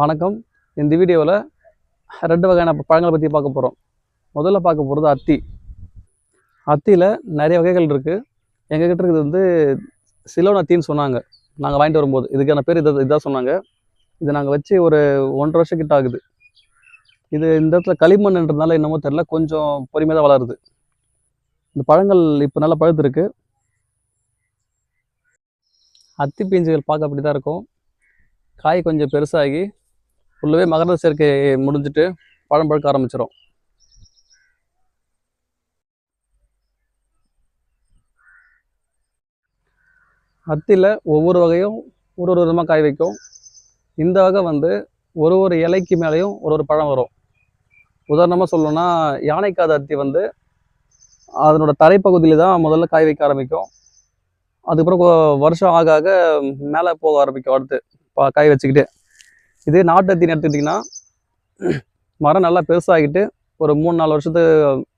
வணக்கம். இந்த வீடியோவில் ரெண்டு வகையான பழங்களை பற்றி பார்க்க போகிறோம் முதல்ல பார்க்க போகிறது அத்தி. அத்தியில் நிறைய வகைகள் இருக்குது எங்கள் கிட்ட இருக்கிறது வந்து சிலோன் அத்தின்னு சொன்னாங்க. நாங்கள் வாங்கிட்டு வரும்போது. இதுக்கான பேர் இதை இதாக சொன்னாங்க. இதை நாங்கள் வச்சு ஒரு ஒன்றரை வருஷம் கிட்ட ஆகுது. இது இந்த இடத்துல களிமண்ன்றதுனால என்னமோ தெரில கொஞ்சம் பொறுமையாக தான் வளருது. இந்த பழங்கள் இப்போ நல்லா பழுத்துருக்கு. அத்தி பிஞ்சுகள் பார்க்க அப்படி தான் இருக்கும். காய் கொஞ்சம் பெருசாகி ஃபுல்லவே மகரந்த சேர்க்கை முடிஞ்சுட்டு பழம் பழுக்க ஆரம்பிச்சிடும் அத்தியில் ஒவ்வொரு வகையும் ஒரு ஒரு விதமாக காய் வைக்கும். இந்த வகை வந்து ஒரு ஒரு இலைக்கு மேலேயும் ஒரு ஒரு பழம் வரும். உதாரணமாக சொல்லணும்னா யானைக்காத அத்தி வந்து அதனோட தரைப்பகுதியில் தான் முதல்ல காய் வைக்க ஆரம்பிக்கும். அதுக்கப்புறம் வருஷம் ஆக ஆக மேலே போக ஆரம்பிக்கும் அடுத்து காய் வச்சுக்கிட்டு. இதே நாட்டு அத்தின்னு எடுத்துக்கிட்டிங்கன்னா மரம் நல்லா பெருசாகிட்டு ஒரு மூணு நாலு வருஷத்து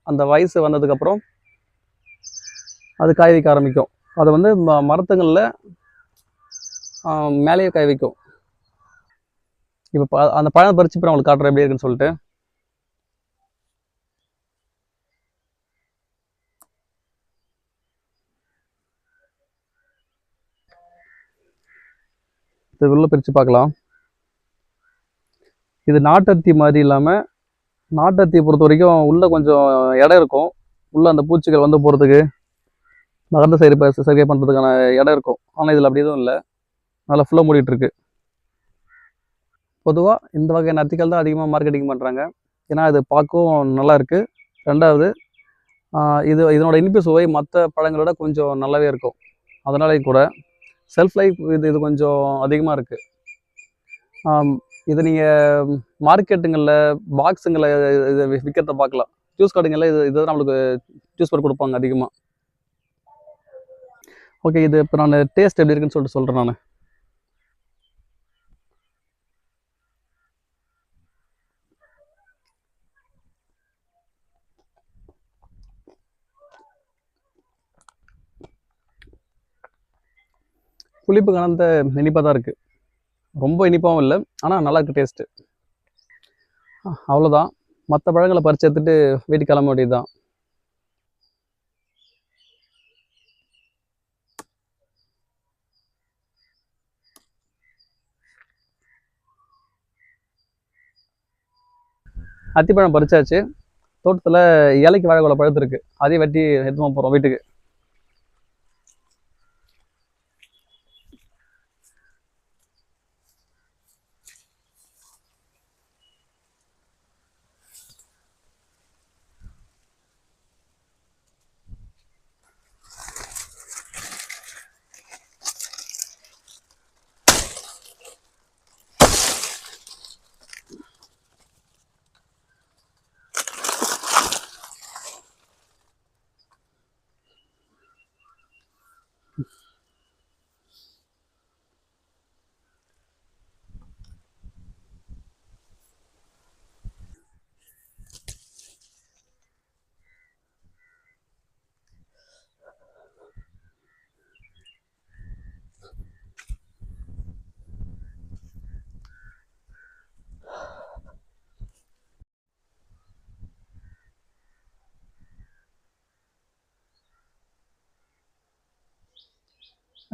அந்த வயசு வந்ததுக்கப்புறம் அது காய் வைக்க ஆரம்பிக்கும். அதை வந்து ம மரத்துங்களில் மேலேயே காய் வைக்கும் இப்போ ப அந்த பழம் பறிச்சு இப்போ அவங்களுக்கு காட்டுற காட்டுறேன் எப்படி இருக்குன்னு சொல்லிட்டு. இது உள்ள பிரித்து பார்க்கலாம். இது நாட்டத்தி மாதிரி இல்லாமல் நாட்டத்தி பொறுத்த வரைக்கும் உள்ளே கொஞ்சம் இடம் இருக்கும். உள்ளே அந்த பூச்சிகள் வந்து போகிறதுக்கு நகர்ந்த சரி சரியாக பண்ணுறதுக்கான இடம் இருக்கும். ஆனால் இதில் அப்படி எதுவும் இல்லை. நல்லா ஃபுல்லாக மூடிட்டுருக்கு பொதுவாக இந்த வகையான அத்திகள் தான் அதிகமாக மார்க்கெட்டிங் பண்ணுறாங்க ஏன்னா இது பார்க்கவும் நல்லா இருக்குது ரெண்டாவது இது இதனோட இனிப்பு சுவை மற்ற பழங்களோட கொஞ்சம் நல்லாவே இருக்கும். அதனாலே கூட செல்ஃப் லைஃப் இது இது கொஞ்சம் அதிகமாக இருக்குது இது நீங்கள் மார்க்கெட்டுங்களில் பாக்ஸுங்களை இதை விற்கிறத பார்க்கலாம். ஜூஸ் கடைங்களில் இது இதுதான் நம்மளுக்கு ஜூஸ் போட்டு கொடுப்பாங்க அதிகமாக ஓகே இது இப்போ நான் டேஸ்ட் எப்படி இருக்குன்னு சொல்லிட்டு சொல்கிறேன் நான். புளிப்பு கலந்த இனிப்பாக தான் இருக்குது ரொம்ப இனிப்பாகவும் இல்லை. ஆனால் நல்லாயிருக்கு டேஸ்ட்டு அவ்வளோதான் மற்ற பழங்களை பறிச்சு எடுத்துட்டு வீட்டுக்கு கிளம்ப வேண்டியது தான் அத்திப்பழம் பறிச்சாச்சு. தோட்டத்தில் இலைக்கு வாழைக்குள்ள பழுத்துருக்கு. அதையும் வெட்டி எடுத்துமா போகிறோம் வீட்டுக்கு.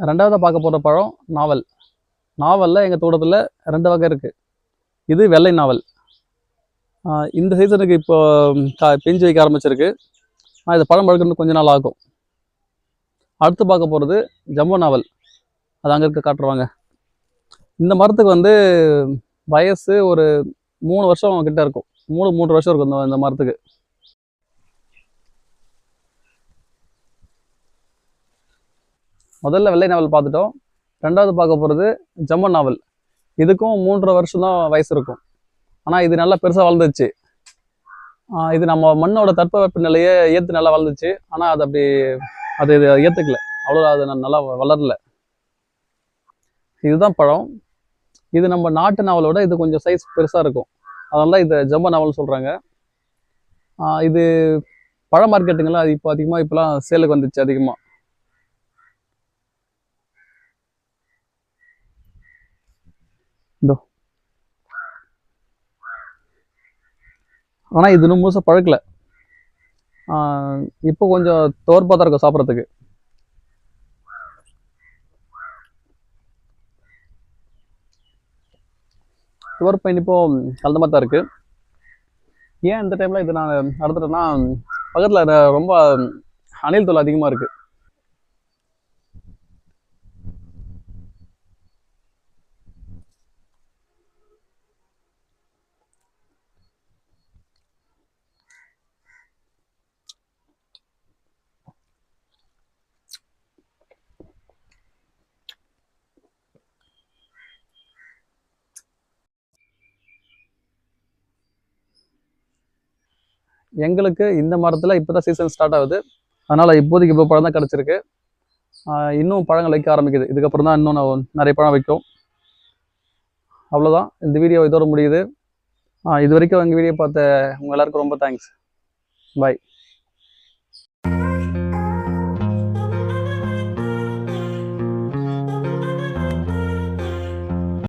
ரெண்டாவதாக பார்க்க போகிற பழம் நாவல். நாவலில் எங்கள் தோட்டத்தில் ரெண்டு வகை இருக்குது இது வெள்ளை நாவல். இந்த சீசனுக்கு இப்போ கா வைக்க ஆரம்பிச்சிருக்கு. ஆனால் இது பழம் பழுக்கணும் கொஞ்ச நாள் ஆகும். அடுத்து பார்க்க போகிறது ஜம்போ நாவல். அது அங்கே இருக்க காட்டுருவாங்க இந்த மரத்துக்கு வந்து வயசு ஒரு மூணு வருஷம் கிட்ட இருக்கும். மூணு மூன்று வருஷம் இருக்கும் இந்த இந்த மரத்துக்கு. முதல்ல வெள்ளை நாவல் பார்த்துட்டோம். ரெண்டாவது பார்க்க போகிறது ஜம்மன் நாவல். இதுக்கும் மூன்றரை வருஷம் தான் வயசு இருக்கும். ஆனால் இது நல்லா பெருசாக வளர்ந்துச்சு. இது நம்ம மண்ணோட தட்பவெப்ப நிலையை ஏற்று நல்லா வளர்ந்துச்சு. ஆனால் அது அப்படி அது இது ஏற்றுக்கல அவ்வளோ அது நல்லா வளரல. இதுதான் பழம். இது நம்ம நாட்டு நாவலோட இது கொஞ்சம் சைஸ் பெருசாக இருக்கும். அதனால இதை ஜம்ம நாவல்னு சொல்கிறாங்க இது பழ மார்க்கெட்டுங்கெல்லாம் அது இப்போ அதிகமாக இப்போலாம் சேலுக்கு வந்துச்சு அதிகமாக இதோ ஆனால் இது இன்னும் முழுசாக பழக்கலை. இப்போ கொஞ்சம் தோற்பாக தான் இருக்கும் சாப்பிட்றதுக்கு. துவர்ப்பு இனிப்போ கலந்த மாதிரி தான் இருக்குது ஏன் இந்த டைமில் இது நான் அறுத்துட்டேன்னா பக்கத்தில் ரொம்ப அணில் தொல் அதிகமாக இருக்குது எங்களுக்கு இந்த மரத்தில் இப்போ தான் சீசன் ஸ்டார்ட் ஆகுது. அதனால் இப்போதைக்கு இப்போ பழம் தான் கிடச்சிருக்கு இன்னும் பழங்கள் வைக்க ஆரம்பிக்குது. இதுக்கப்புறம் தான் இன்னும் நான் நிறைய பழம் வைக்கும். அவ்வளோதான் இந்த வீடியோ இதோட முடியுது. இது வரைக்கும் எங்கள் வீடியோ பார்த்த உங்கள் எல்லாருக்கும் ரொம்ப தேங்க்ஸ் பாய்